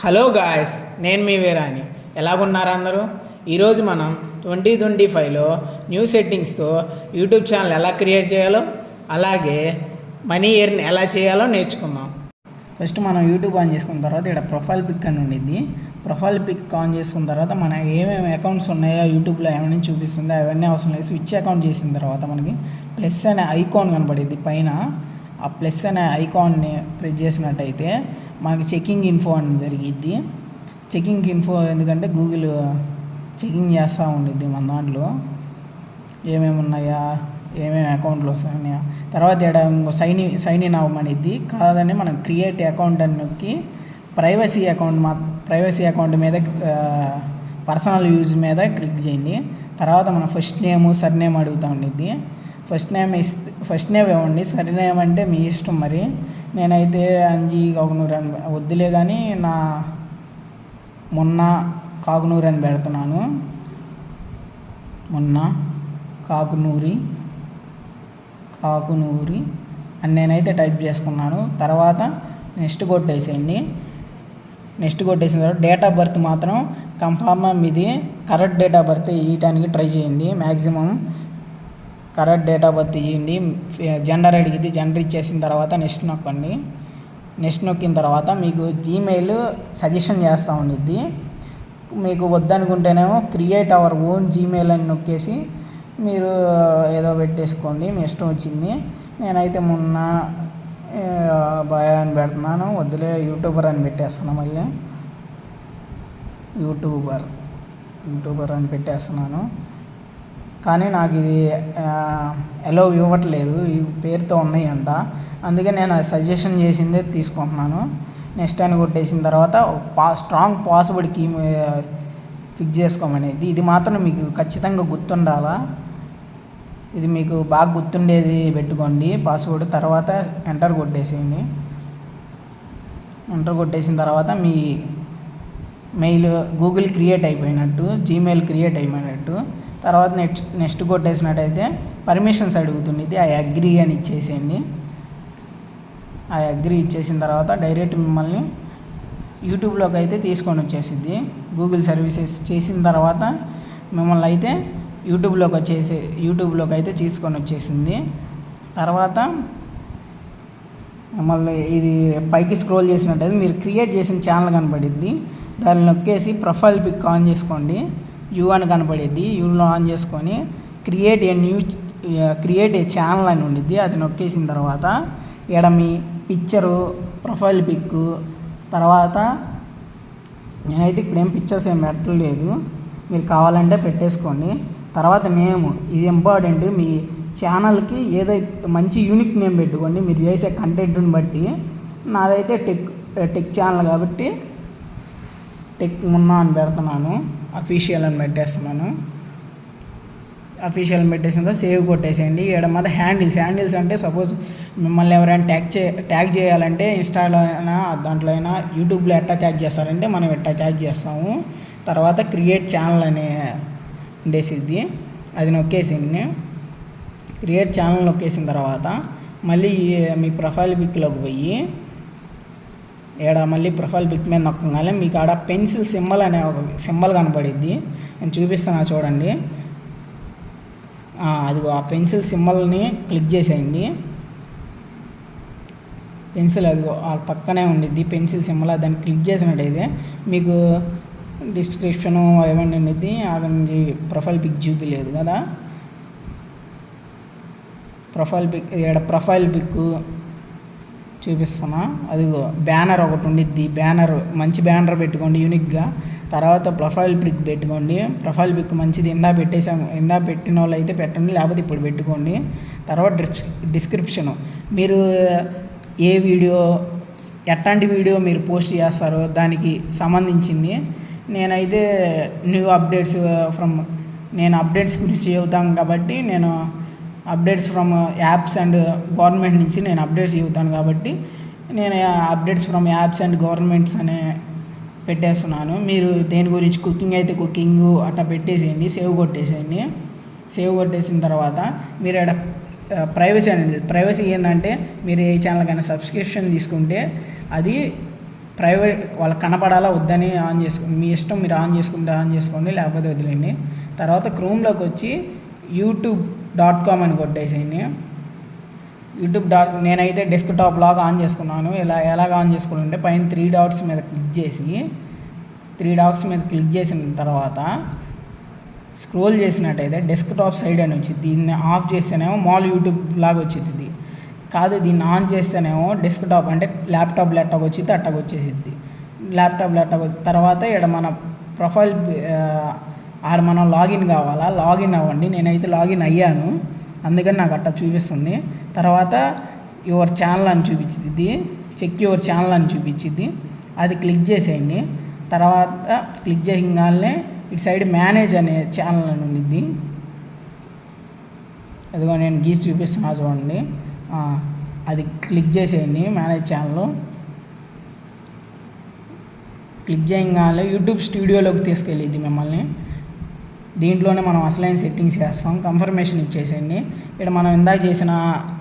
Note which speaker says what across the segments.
Speaker 1: Hello guys నేను మీ వీరాని ఎలాగున్నారు అందరూ? ఈరోజు మనం ట్వంటీ ట్వంటీ ఫైవ్లో న్యూ సెట్టింగ్స్తో యూట్యూబ్ ఛానల్ ఎలా క్రియేట్ చేయాలో అలాగే మనీ ఇయర్ని ఎలా చేయాలో నేర్చుకుందాం. ఫస్ట్ మనం యూట్యూబ్ ఆన్ చేసుకున్న తర్వాత ఇక్కడ ప్రొఫైల్ పిక్ అని ఉండిద్ది. ప్రొఫైల్ పిక్ ఆన్ చేసుకున్న తర్వాత మన ఏమేమి అకౌంట్స్ ఉన్నాయో యూట్యూబ్లో ఏమైనా చూపిస్తుంది అవన్నీ అవసరం లేదు. స్విచ్ అకౌంట్ చేసిన తర్వాత మనకి ప్లస్ అనే ఐకాన్ కనబడిద్ది పైన. ఆ ప్లస్ అనే ఐకాన్ని ప్రెస్ చేసినట్టయితే మాకు చెకింగ్ ఇన్ఫో అని జరిగిద్ది. చెకింగ్ ఇన్ఫో ఎందుకంటే గూగుల్ చెకింగ్ చేస్తూ ఉండిద్ది మన దాంట్లో. ఏమేమి ఉన్నాయా ఏమేమి అకౌంట్లు వస్తున్నాయా తర్వాత ఇంకో సైన్ ఇన్ సైన్ ఇన్ అవ్వమనిద్ది. కాదని మనం క్రియేట్ అకౌంట్ అని నొక్కి ప్రైవసీ అకౌంట్ మా ప్రైవసీ అకౌంట్ మీద పర్సనల్ యూజ్ మీద క్లిక్ చేయండి. తర్వాత మన ఫస్ట్ నేమ్ సర్ నేమ్ అడుగుతూ ఉండిద్ది. First name is first name ఇవ్వండి. సర్నేమ్ అంటే మీ ఇష్టం మరి. నేనైతే అంజీ కాకునూరు అని వద్దులే కానీ నా మొన్న కాకునూరు అని పెడుతున్నాను. మొన్న కాకునూరి కాకునూరి అని నేనైతే టైప్ చేసుకున్నాను. తర్వాత నెక్స్ట్ కొట్టేసేయండి. నెక్స్ట్ కొట్టేసిన తర్వాత డేట్ ఆఫ్ బర్త్ మాత్రం కన్ఫామ్ మీది కరెక్ట్ డేట్ ఆఫ్ బర్త్ ఇవ్వటానికి ట్రై చేయండి. Maximum correct date of birth ఇవ్వండి జెండర్ అడిగిద్ది జెండర్ ఇచ్చేసిన తర్వాత నెక్స్ట్ నొక్కండి నెక్స్ట్ నొక్కిన తర్వాత మీకు జీమెయిల్ సజెషన్ చేస్తూ ఉండిద్ది. మీకు వద్దనుకుంటేనేమో క్రియేట్ అవర్ ఓన్ జీమెయిల్ అని నొక్కేసి మీరు ఏదో పెట్టేసుకోండి. మీ ఇష్టం వచ్చింది. నేనైతే మొన్న భయాన్ని అని పెడుతున్నాను. వద్దులే యూట్యూబర్ అని పెట్టేస్తాను మళ్ళీ. యూట్యూబర్ యూట్యూబర్ అని పెట్టేస్తున్నాను. కానీ నాకు ఇది ఎలో ఇవ్వట్లేదు. ఈ పేరుతో ఉన్నాయంట. అందుకే నేను అది సజెషన్ చేసిందే తీసుకుంటున్నాను. నెక్స్ట్ టైం కొట్టేసిన తర్వాత పా స్ట్రాంగ్ పాస్వర్డ్ కీ ఫిక్స్ చేసుకోమనేది. ఇది మాత్రం మీకు ఖచ్చితంగా గుర్తుండాలా? ఇది మీకు బాగా గుర్తుండేది పెట్టుకోండి. పాస్వర్డ్ తర్వాత ఎంటర్ కొట్టేసేయండి. ఎంటర్ కొట్టేసిన తర్వాత మీ మెయిల్ గూగుల్ క్రియేట్ అయిపోయినట్టు జీమెయిల్ క్రియేట్ అయిపోయినట్టు. తర్వాత నెక్స్ట్ నెక్స్ట్ కొట్టేసినట్టయితే పర్మిషన్స్ అడుగుతుంది ఆ అగ్రీ అని ఇచ్చేసేయండి. ఆ అగ్రీ ఇచ్చేసిన తర్వాత డైరెక్ట్ మిమ్మల్ని యూట్యూబ్లోకి అయితే తీసుకొని వచ్చేసిద్ది. గూగుల్ సర్వీసెస్ చేసిన తర్వాత మిమ్మల్ని అయితే యూట్యూబ్లోకి వచ్చేసి యూట్యూబ్లోకి అయితే తీసుకొని వచ్చేసింది. తర్వాత మిమ్మల్ని ఇది పైకి స్క్రోల్ చేసినట్టయితే మీరు క్రియేట్ చేసిన ఛానల్ కనపడిద్ది. దాన్ని నొక్కేసి ప్రొఫైల్ పిక్ ఆన్ చేసుకోండి. యూ అని కనపడిద్ది యూలో ఆన్ చేసుకొని create a new create a channel అని ఉండిద్ది. అది నొక్కేసిన తర్వాత ఎడమి మీ పిక్చరు ప్రొఫైల్ పిక్ తర్వాత నేనైతే ఇప్పుడు ఏం పిక్చర్స్ ఏం పెట్టలేదు. మీరు కావాలంటే పెట్టేసుకోండి. తర్వాత నేమ్ ఇది ఇంపార్టెంట్ మీ ఛానల్కి ఏదైతే మంచి యూనిక్ నేమ్ పెట్టుకోండి. మీరు చేసే కంటెంట్ని బట్టి. నాదైతే టెక్ టెక్ ఛానల్ కాబట్టి టెక్ మున్నా అని పెడుతున్నాను. అఫీషియల్ అని పెట్టేస్తున్నాను. అఫీషియల్ పెట్టేసిన తర్వాత సేవ్ కొట్టేసేయండి. ఇక్కడ మాత్రం హ్యాండిల్స్ హ్యాండిల్స్ అంటే సపోజ్ మిమ్మల్ని ఎవరైనా ట్యాగ్ చే ట్యాగ్ చేయాలంటే ఇన్స్టాలో అయినా దాంట్లో అయినా యూట్యూబ్లో ఎట్టా ట్యాగ్ చేస్తారంటే మనం ఎట్టా ట్యాగ్ చేస్తాము. తర్వాత క్రియేట్ ఛానల్ అనే ఉండేసిద్ది అది నొక్కేసింది క్రియేట్ ఛానల్ నొక్కేసిన తర్వాత మళ్ళీ మీ ప్రొఫైల్ పిక్లోకి పోయి ఇక్కడ మళ్ళీ ప్రొఫైల్ పిక్ మీద నొక్కగానే మీకు ఆడ పెన్సిల్ సింబల్ అనే ఒక సింబల్ కనపడిద్ది. నేను చూపిస్తాను చూడండి. అదిగో ఆ పెన్సిల్ సింబల్ని క్లిక్ చేసేయండి. పెన్సిల్ అదిగో ఆ పక్కనే ఉండిద్ది పెన్సిల్ సింబల్ దాన్ని క్లిక్ చేసినట్టయితే మీకు డిస్క్రిప్షను ఏమైనా ఉండిద్ది. అది ప్రొఫైల్ పిక్ చూపిలేదు కదా. ప్రొఫైల్ పిక్ ఇక్కడ ప్రొఫైల్ పిక్ చూపిస్తున్నా. అదిగో బ్యానర్ ఒకటి ఉండిద్ది. బ్యానర్ మంచి బ్యానర్ పెట్టుకోండి యూనిక్గా. తర్వాత ప్రొఫైల్ పిక్ పెట్టుకోండి. ప్రొఫైల్ పిక్ మంచిది ఇందా పెట్టేసాము ఇందా పెట్టిన వాళ్ళు అయితే పెట్టండి లేకపోతే ఇప్పుడు పెట్టుకోండి. తర్వాత డిస్క్రిప్షను. మీరు ఏ వీడియో ఎట్లాంటి వీడియో మీరు పోస్ట్ చేస్తారో దానికి సంబంధించింది. నేనైతే న్యూ అప్డేట్స్ ఫ్రమ్ నేను అప్డేట్స్ గురించి చెబుతాను కాబట్టి నేను updates from apps and government నుంచి నేను అప్డేట్స్ చెబుతాను కాబట్టి నేను updates from apps and governments అనే పెట్టేస్తున్నాను. మీరు దేని గురించి కుకింగ్ అయితే కుకింగ్ అట్లా పెట్టేసేయండి సేవ్ కొట్టేసేయండి. సేవ్ కొట్టేసిన తర్వాత మీరు ఇక్కడ ప్రైవసీ uh, అనేది ప్రైవసీ ఏంటంటే మీరు ఏ ఛానల్కైనా సబ్స్క్రిప్షన్ తీసుకుంటే అది ప్రైవేట్ వాళ్ళకి కనపడాలా వద్దని ఆన్ చేసుకో మీ ఇష్టం మీరు ఆన్ చేసుకుంటే ఆన్ చేసుకోండి లేకపోతే వదిలేండి తర్వాత క్రోమ్లోకి వచ్చి యూట్యూబ్ డాట్ కామ్ అని కొట్టేసేయండి. యూట్యూబ్ డాట్ నేనైతే డెస్క్టాప్ లాగా ఆన్ చేసుకున్నాను. ఇలా ఎలాగ ఆన్ చేసుకోవాలంటే పైన త్రీ డాట్స్ మీద క్లిక్ చేసి త్రీ డాట్స్ మీద క్లిక్ చేసిన తర్వాత స్క్రోల్ చేసినట్టయితే డెస్క్టాప్ సైడ్ అని వచ్చింది. దీన్ని ఆఫ్ చేస్తేనేమో మాల్ యూట్యూబ్ లాగా వచ్చింది. కాదు దీన్ని ఆన్ చేస్తేనేమో డెస్క్టాప్ అంటే ల్యాప్టాప్ ల్యాప్టాప్ వచ్చింది అట్టగా వచ్చేసిద్ది. ల్యాప్టాప్ ల్యాప్టాప్ తర్వాత ఇక్కడ మన ప్రొఫైల్ ఆడ మనం లాగిన్ కావాలా? లాగిన్ అవ్వండి. నేనైతే లాగిన్ అయ్యాను. అందుకని నాకు అట్లా చూపిస్తుంది. తర్వాత యువర్ ఛానల్ అని చూపించింది చెక్ యువర్ ఛానల్ అని చూపించింది అది క్లిక్ చేసేయండి. తర్వాత క్లిక్ చేయగానే ఇటు సైడ్ మేనేజ్ అనే ఛానల్ అని ఉంది అదిగో నేను గీసి చూపిస్తున్నా చూడండి. అది క్లిక్ చేసేయండి మేనేజ్ ఛానల్. క్లిక్ చేయగానే యూట్యూబ్ స్టూడియోలోకి తీసుకెళ్ళిద్ది మిమ్మల్ని. దీంట్లోనే మనం అసలైన సెట్టింగ్స్ చేస్తాం. కన్ఫర్మేషన్ ఇచ్చేసేయండి. ఇక్కడ మనం ఇందాక చేసిన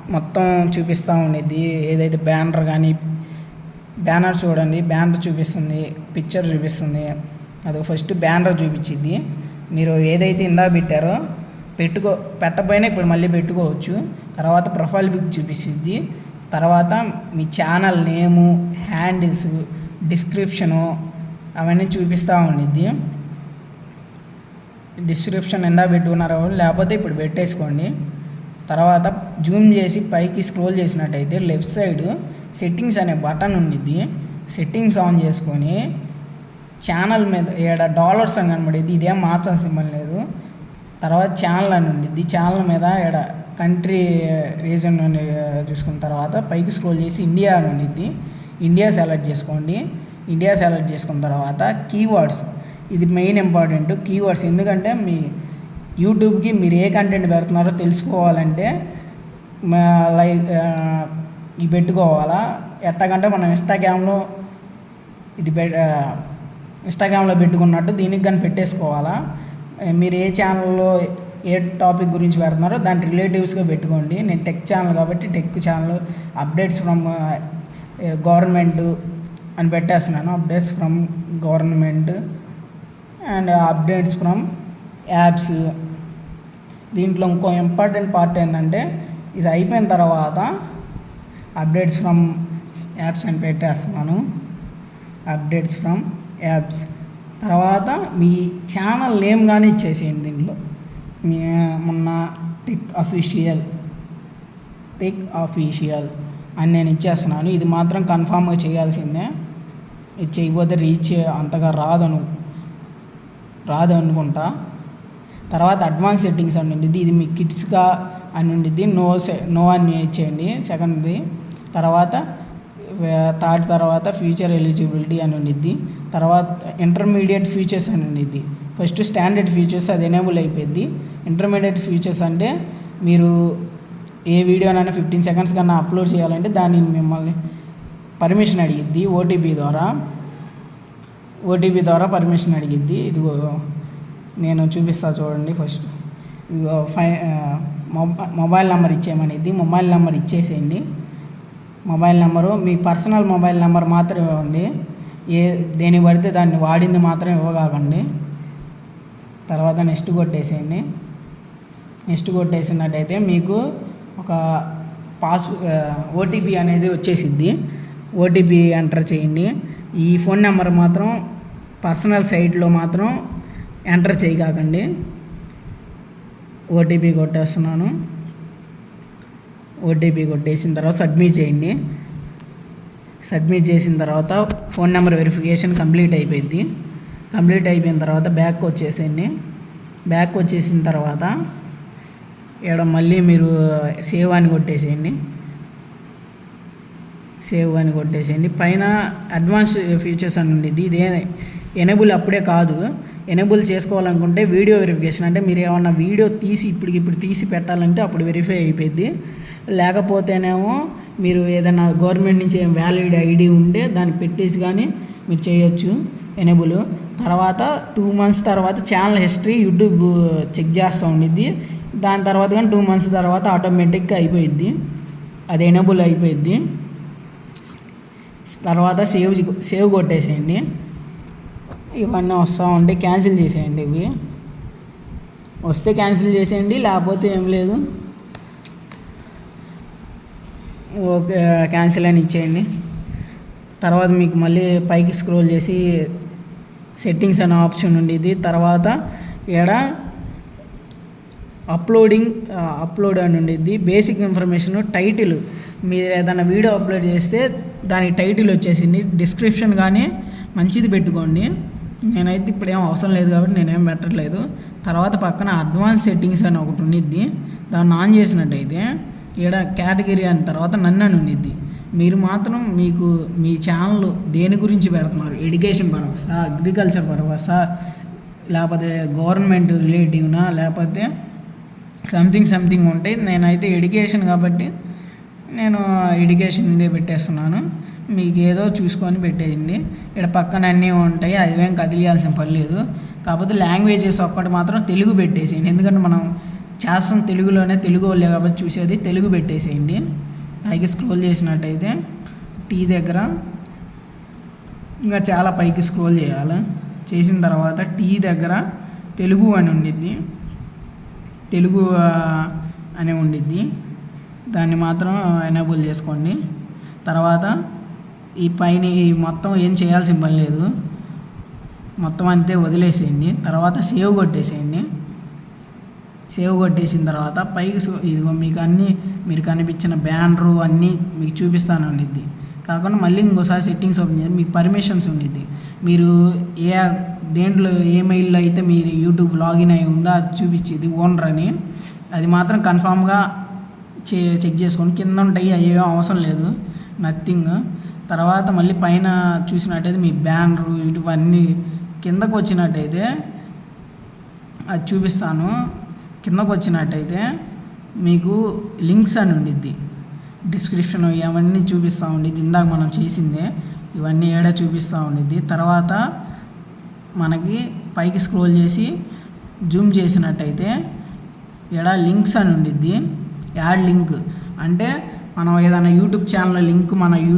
Speaker 1: మొత్తం చూపిస్తూ ఉండేది ఏదైతే బ్యానర్ కానీ బ్యానర్ చూడండి. బ్యానర్ చూపిస్తుంది. పిక్చర్ చూపిస్తుంది. అది ఫస్ట్ బ్యానర్ చూపించింది మీరు ఏదైతే ఇందా పెట్టారో పెట్టుకో పెట్టపోయినా ఇప్పుడు మళ్ళీ పెట్టుకోవచ్చు. తర్వాత ప్రొఫైల్ పిక్ చూపిస్తుంది తర్వాత మీ ఛానల్ నేము హ్యాండిల్స్ డిస్క్రిప్షను అవన్నీ చూపిస్తూ ఉండిద్ది. డిస్క్రిప్షన్ ఎంత పెట్టుకున్నారో లేకపోతే ఇప్పుడు పెట్టేసుకోండి. తర్వాత జూమ్ చేసి పైకి స్క్రోల్ చేసినట్టయితే లెఫ్ట్ సైడ్ సెట్టింగ్స్ అనే బటన్ ఉండిద్ది. సెట్టింగ్స్ ఆన్ చేసుకొని ఛానల్ మీద ఏడ డాలర్స్ అని కనబడేది ఇదేం మార్చాల్సిన సింబల్ లేదు. తర్వాత ఛానల్ అని ఉండిద్ది. ఛానల్ మీద ఏడ కంట్రీ రీజన్ అని చూసుకున్న తర్వాత పైకి స్క్రోల్ చేసి ఇండియా అని ఉండిద్ది. ఇండియా సెలెక్ట్ చేసుకోండి. ఇండియా సెలెక్ట్ చేసుకున్న తర్వాత కీవర్డ్స్ ఇది మెయిన్ ఇంపార్టెంట్ కీవర్డ్స్ ఎందుకంటే మీ యూట్యూబ్కి మీరు ఏ కంటెంట్ పెడుతున్నారో తెలుసుకోవాలంటే లైక్ ఇవి పెట్టుకోవాలా? ఎట్టకంటే మనం ఇన్స్టాగ్రామ్లో ఇది పె ఇన్స్టాగ్రామ్లో పెట్టుకున్నట్టు దీనికి కానీ పెట్టేసుకోవాలా? మీరు ఏ ఛానల్లో ఏ టాపిక్ గురించి పెడుతున్నారో దాని రిలేటివ్స్గా పెట్టుకోండి. నేను టెక్ ఛానల్ కాబట్టి tech channel updates from government అని పెట్టేస్తున్నాను. Updates from government and updates from apps. దీంట్లో ఇంకో ఇంపార్టెంట్ పార్ట్ ఏంటంటే ఇది అయిపోయిన తర్వాత అప్డేట్స్ ఫ్రమ్ యాప్స్ అని పెట్టేస్తున్నాను. Updates from apps. తర్వాత మీ ఛానల్ నేమ్ కానీ ఇచ్చేసేయండి దీంట్లో. మీ మొన్న టెక్ అఫీషియల్ టెక్ అఫీషియల్ అని నేను ఇచ్చేస్తున్నాను. ఇది మాత్రం కన్ఫామ్గా చేయాల్సిందే. ఇది చేయకపోతే రీచ్ అంతగా రాదను. రాదు అనుకుంటా తర్వాత అడ్వాన్స్ సెట్టింగ్స్ అని ఉండిద్ది. ఇది మీ కిడ్స్గా అని ఉండిద్ది. నో సె- నో అని ఇచ్చేయండి సెకండ్ది. తర్వాత థర్డ్ తర్వాత ఫ్యూచర్ ఎలిజిబిలిటీ అని ఉండిద్ది. తర్వాత ఇంటర్మీడియట్ ఫీచర్స్ అని ఉండిద్ది. ఫస్ట్ స్టాండర్డ్ ఫీచర్స్ అది ఎనేబుల్ అయిపోయింది ఇంటర్మీడియట్ ఫీచర్స్ అంటే మీరు ఏ వీడియోనైనా ఫిఫ్టీన్ సెకండ్స్ కన్నా అప్లోడ్ చేయాలంటే దాన్ని మిమ్మల్ని పర్మిషన్ అడిగిద్ది. ఓటీపీ ద్వారా. ఓటీపీ ద్వారా పర్మిషన్ అడిగిద్ది. ఇదిగో నేను చూపిస్తా చూడండి ఫస్ట్ ఇదిగో ఫై మొబైల్ నెంబర్ ఇచ్చేయమనిద్ది. మొబైల్ నెంబర్ ఇచ్చేసేయండి. మొబైల్ నెంబరు మీ పర్సనల్ మొబైల్ నెంబర్ మాత్రమే ఇవ్వండి. ఏ దేని పడితే దాన్ని వాడింది మాత్రం ఇవ్వగాకండి. తర్వాత నెక్స్ట్ కొట్టేసేయండి. నెక్స్ట్ కొట్టేసినట్టయితే మీకు ఒక పాస్ ఓటీపీ అనేది వచ్చేసిద్ది. ఓటీపీ ఎంటర్ చేయండి. ఈ ఫోన్ నెంబర్ మాత్రం పర్సనల్ సైట్లో మాత్రం ఎంటర్ చేయకాకండి ఓటీపీ కొట్టేస్తున్నాను. ఓటీపీ కొట్టేసిన తర్వాత సబ్మిట్ చేయండి. సబ్మిట్ చేసిన తర్వాత ఫోన్ నెంబర్ వెరిఫికేషన్ కంప్లీట్ అయిపోయింది. కంప్లీట్ అయిపోయిన తర్వాత బ్యాక్ వచ్చేసేయండి. బ్యాక్ వచ్చేసిన తర్వాత ఇక్కడ మళ్ళీ మీరు సేవ్ అని కొట్టేసేయండి. సేవ్ అని కొట్టేసేయండి. పైన అడ్వాన్స్ ఫీచర్స్ అని ఉండేది. ఇదే ఎనేబుల్ అప్పుడే కాదు. ఎనేబుల్ చేసుకోవాలనుకుంటే వీడియో వెరిఫికేషన్. అంటే మీరు ఏమన్నా వీడియో తీసి ఇప్పటికి ఇప్పుడు తీసి పెట్టాలంటే అప్పుడు వెరిఫై అయిపోయింది లేకపోతేనేమో మీరు ఏదైనా గవర్నమెంట్ నుంచి వ్యాలిడ్ ఐడి ఉంటే దాన్ని పెట్టేసి కానీ మీరు చేయొచ్చు ఎనేబుల్. తర్వాత టూ మంత్స్ తర్వాత ఛానల్ హిస్టరీ యూట్యూబ్ చెక్ చేస్తూ ఉండిద్ది. దాని తర్వాత కానీ టూ మంత్స్ తర్వాత ఆటోమేటిక్గా అయిపోయిద్ది. అది ఎనేబుల్ అయిపోయిద్ది. తర్వాత సేవ్ సేవ్ కొట్టేసేయండి. ఇవన్నీ వస్తూ ఉంటే క్యాన్సిల్ చేసేయండి ఇవి. వస్తే క్యాన్సిల్ చేసేయండి లేకపోతే ఏం లేదు. ఓకే క్యాన్సిల్ అని ఇచ్చేయండి. తర్వాత మీకు మళ్ళీ పైకి స్క్రోల్ చేసి సెట్టింగ్స్ అనే ఆప్షన్ ఉండేది. తర్వాత ఇక్కడ అప్లోడింగ్ అప్లోడ్ అని ఉండిద్ది బేసిక్ ఇన్ఫర్మేషన్ టైటిల్. మీరు ఏదైనా వీడియో అప్లోడ్ చేస్తే దానికి టైటిల్ వచ్చేసింది. డిస్క్రిప్షన్ కానీ మంచిది పెట్టుకోండి. నేనైతే ఇప్పుడు ఏం అవసరం లేదు కాబట్టి నేనేం పెట్టట్లేదు. తర్వాత పక్కన అడ్వాన్స్ సెట్టింగ్స్ అని ఒకటి ఉండిద్ది దాన్ని ఆన్ చేసినట్టయితే ఇక్కడ కేటగిరీ అని తర్వాత నన్ను అని ఉండిద్ది మీరు మాత్రం మీకు మీ ఛానల్ దేని గురించి పెడుతున్నారు? ఎడ్యుకేషన్ పర్పసా? అగ్రికల్చర్ పర్పసా? లేకపోతే గవర్నమెంట్ రిలేటివ్నా లేకపోతే సంథింగ్ సంథింగ్ ఉంటాయి నేనైతే ఎడ్యుకేషన్ కాబట్టి నేను ఎడ్యుకేషన్ ఇదే పెట్టేస్తున్నాను. మీకు ఏదో చూసుకొని పెట్టేయండి. ఇక్కడ పక్కన అన్నీ ఉంటాయి. అదివేం కదిలియాల్సిన పని లేదు. కాకపోతే లాంగ్వేజెస్ ఒక్కటి మాత్రం తెలుగు పెట్టేసేయండి. ఎందుకంటే మనం చేస్తాం తెలుగులోనే తెలుగు వాళ్ళే కాబట్టి చూసేది తెలుగు పెట్టేసేయండి. పైకి స్క్రోల్ చేసినట్టయితే టీ దగ్గర ఇంకా చాలా పైకి స్క్రోల్ చేయాలి. చేసిన తర్వాత టీ దగ్గర తెలుగు అని ఉండిద్ది. తెలుగు అని ఉండిద్ది. దాన్ని మాత్రం ఎనేబుల్ చేసుకోండి. తర్వాత ఈ పైన ఈ మొత్తం ఏం చేయాల్సిన పని లేదు. మొత్తం అంతే వదిలేసేయండి. తర్వాత సేవ్ కొట్టేసేయండి. సేవ్ కొట్టేసిన తర్వాత పైకి ఇదిగో మీకు అన్నీ మీరు కనిపించిన బ్యానరు అన్నీ మీకు చూపిస్తాను ఉండిద్ది కాకుండా మళ్ళీ ఇంకోసారి సెట్టింగ్స్ ఓపెన్ చేసి మీకు పర్మిషన్స్ ఉండిద్ది. మీరు ఏ దేంట్లో ఏ మెయిల్లో అయితే మీరు యూట్యూబ్ లాగిన్ అయి ఉందో అది చూపించేది ఓనర్ అని. అది మాత్రం కన్ఫామ్గా చె చెక్ చేసుకోండి కింద ఉంటాయి. అవి అవసరం లేదు. నథింగ్. తర్వాత మళ్ళీ పైన చూసినట్టయితే మీ బ్యానరు ఇటువన్నీ కిందకు వచ్చినట్టయితే అది చూపిస్తాను. కిందకు వచ్చినట్టయితే మీకు లింక్స్ అని ఉండిద్ది. డిస్క్రిప్షన్ ఇవన్నీ చూపిస్తూ ఉండిద్ది. ఇందాక మనం చేసిందే ఇవన్నీ ఏడా చూపిస్తూ ఉండిద్ది. తర్వాత మనకి పైకి స్క్రోల్ చేసి జూమ్ చేసినట్టయితే ఇక్కడ లింక్స్ అని ఉండిద్ది. Add link. అంటే మనం ఏదైనా యూట్యూబ్ ఛానల్ లింక్ మన యూ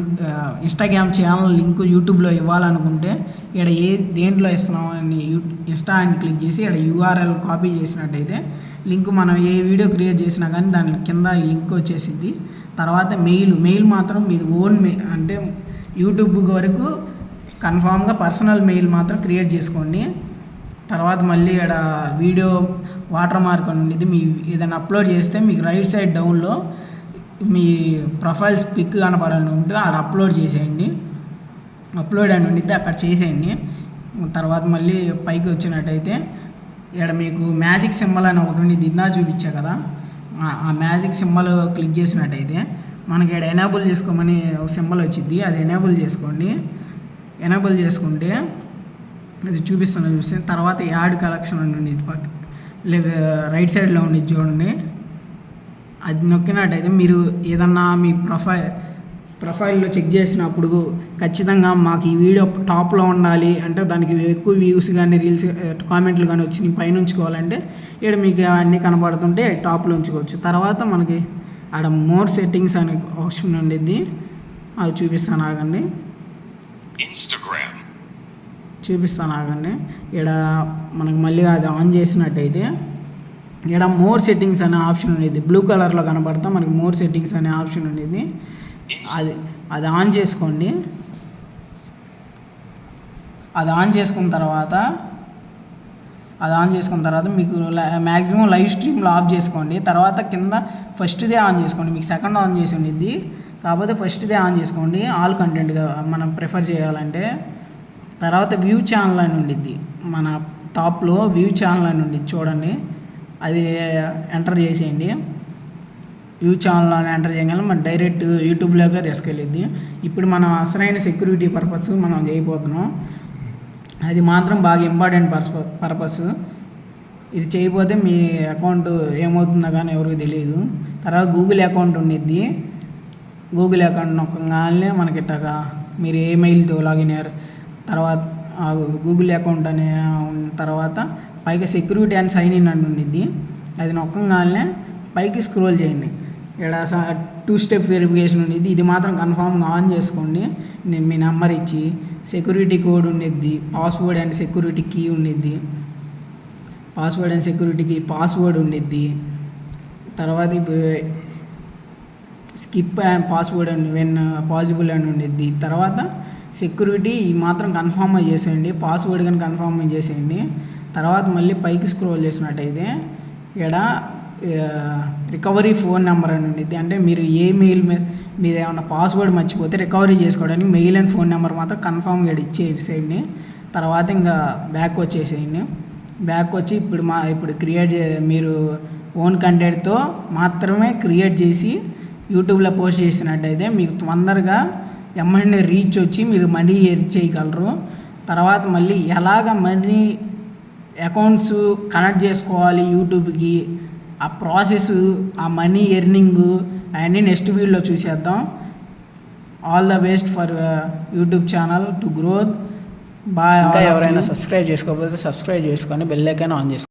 Speaker 1: ఇన్స్టాగ్రామ్ ఛానల్ లింక్ యూట్యూబ్లో ఇవ్వాలనుకుంటే ఇక్కడ ఏ దేంట్లో ఇస్తున్నాం అని యూ ఇన్స్టా అని క్లిక్ చేసి ఇక్కడ యూఆర్ఎల్ కాపీ చేసినట్టయితే లింక్ మనం ఏ వీడియో క్రియేట్ చేసినా కానీ దాని కింద ఈ లింక్ వచ్చేసింది తర్వాత మెయిల్ మెయిల్ మాత్రం మీది ఓన్ మె అంటే యూట్యూబ్ వరకు కన్ఫామ్గా పర్సనల్ మెయిల్ మాత్రం క్రియేట్ చేసుకోండి. తర్వాత మళ్ళీ ఇక్కడ వీడియో వాటర్ మార్క్ అని ఉండేది మీ ఏదైనా అప్లోడ్ చేస్తే మీకు రైట్ సైడ్ డౌన్లో మీ ప్రొఫైల్స్ పిక్ కనపడండి ఉంటే ఆడ అప్లోడ్ చేసేయండి. అప్లోడ్ అని ఉండిద్ది అక్కడ చేసేయండి. తర్వాత మళ్ళీ పైకి వచ్చినట్టయితే ఇక్కడ మీకు మ్యాజిక్ సింబల్ అని ఒకటి ఉండి ఇందా చూపించా కదా? ఆ- మ్యాజిక్ సింబల్ క్లిక్ చేసినట్టయితే మనకి ఇక్కడ ఎనేబుల్ చేసుకోమని ఒక సింబల్ వచ్చింది అది ఎనేబుల్ చేసుకోండి. ఎనేబుల్ చేసుకుంటే అది చూపిస్తున్నా చూస్తే తర్వాత యాడ్ కలెక్షన్ అని ఉంది పక్క రైట్ సైడ్లో ఉంది చూడండి. అది నొక్కినట్టయితే మీరు ఏదన్నా మీ ప్రొఫైల్ ప్రొఫైల్లో చెక్ చేసినప్పుడు ఖచ్చితంగా మాకు ఈ వీడియో టాప్లో ఉండాలి. అంటే దానికి ఎక్కువ వ్యూస్ కానీ రీల్స్ కామెంట్లు కానీ వచ్చి పైన ఉంచుకోవాలంటే ఇక్కడ మీకు అన్నీ కనబడుతుంటే టాప్లో ఉంచుకోవచ్చు. తర్వాత మనకి ఆడ మోర్ సెట్టింగ్స్ అనే ఆప్షన్ ఉండిద్ది. అది చూపిస్తాను ఆగండి. చూపిస్తాను ఆగండి. ఇక్కడ మనకి మళ్ళీ అది ఆన్ చేసినట్టయితే ఇక్కడ మోర్ సెట్టింగ్స్ అనే ఆప్షన్ ఉండేది. బ్లూ కలర్లో కనబడతా మనకి మోర్ సెట్టింగ్స్ అనే ఆప్షన్ ఉండేది. అది అది ఆన్ చేసుకోండి. అది ఆన్ చేసుకున్న తర్వాత అది ఆన్ చేసుకున్న తర్వాత మీకు మ్యాక్సిమం లైవ్ స్ట్రీమ్లో ఆఫ్ చేసుకోండి. తర్వాత కింద ఫస్ట్దే ఆన్ చేసుకోండి. మీకు సెకండ్ ఆన్ చేసి ఉండిద్ది. కాకపోతే ఫస్ట్దే ఆన్ చేసుకోండి. ఆల్ కంటెంట్గా మనం ప్రిఫర్ చేయాలంటే. తర్వాత వ్యూ ఛానల్ అని ఉండిద్ది. మన టాప్లో వ్యూ ఛానల్ అని ఉండిద్ది. చూడండి. అది ఎంటర్ చేసేయండి. వ్యూ ఛానల్ అని ఎంటర్ చేయగలం మన డైరెక్ట్ యూట్యూబ్లోకి తీసుకెళ్ళిద్ది. ఇప్పుడు మనం అసలైన సెక్యూరిటీ పర్పస్ మనం చేయబోతున్నాం. అది మాత్రం బాగా ఇంపార్టెంట్ పర్ప పర్పస్ ఇది చేయకపోతే మీ అకౌంట్ ఏమవుతుందో కానీ ఎవరికి తెలియదు. తర్వాత గూగుల్ అకౌంట్ ఉండిద్ది. గూగుల్ అకౌంట్ నొక్కగానే మనకి ఇట్టాక మీరు ఏ మెయిల్తో లాగిన్ అయ్యారు. తర్వాత గూగుల్ అకౌంట్ అనే తర్వాత పైగా సెక్యూరిటీ అండ్ సైన్ ఇన్ అని ఉండిద్ది. అది నొక్కగానే పైకి స్క్రోల్ చేయండి. ఇక్కడ టూ స్టెప్ వెరిఫికేషన్ ఉండేది ఇది మాత్రం కన్ఫామ్గా ఆన్ చేసుకోండి. నేను మీ నెంబర్ ఇచ్చి సెక్యూరిటీ కోడ్ ఉండిద్ది. పాస్వర్డ్ అండ్ సెక్యూరిటీ కీ ఉండిద్ది. పాస్వర్డ్ అండ్ సెక్యూరిటీకి పాస్వర్డ్ ఉండిద్ది. తర్వాత ఇప్పుడు skip and password and when possible అని ఉండిద్ది. తర్వాత సెక్యూరిటీ మాత్రం కన్ఫామ్ చేసేయండి. పాస్వర్డ్ కానీ కన్ఫామ్ చేసేయండి. తర్వాత మళ్ళీ పైకి స్క్రోల్ చేసినట్టయితే ఇక్కడ రికవరీ ఫోన్ నెంబర్ అని ఉండిద్ది. అంటే మీరు ఏ మెయిల్ మీద ఏమైనా పాస్వర్డ్ మర్చిపోతే రికవరీ చేసుకోవడానికి మెయిల్ అండ్ ఫోన్ నెంబర్ మాత్రం కన్ఫామ్గా సైడ్ని తర్వాత ఇంకా బ్యాక్ వచ్చేసేయండి. బ్యాక్ వచ్చి ఇప్పుడు మా ఇప్పుడు క్రియేట్ చే మీరు ఓన్ కంటెంట్తో మాత్రమే క్రియేట్ చేసి యూట్యూబ్లో పోస్ట్ చేసినట్టయితే మీకు తొందరగా ఎమ్మెల్యే రీచ్ వచ్చి మీరు మనీ ఎర్న్ చేయగలరు. తర్వాత మళ్ళీ ఎలాగ మనీ అకౌంట్స్ కనెక్ట్ చేసుకోవాలి యూట్యూబ్కి. ఆ ప్రాసెస్ ఆ మనీ ఎర్నింగ్ అవన్నీ నెక్స్ట్ వీడియోలో చూసేద్దాం. All the best for YouTube channel to growth bye
Speaker 2: ఇంకా ఎవరైనా సబ్స్క్రైబ్ చేసుకోకపోతే సబ్స్క్రైబ్ చేసుకొని బెల్ ఐకాన్ ఆన్ చేసుకోండి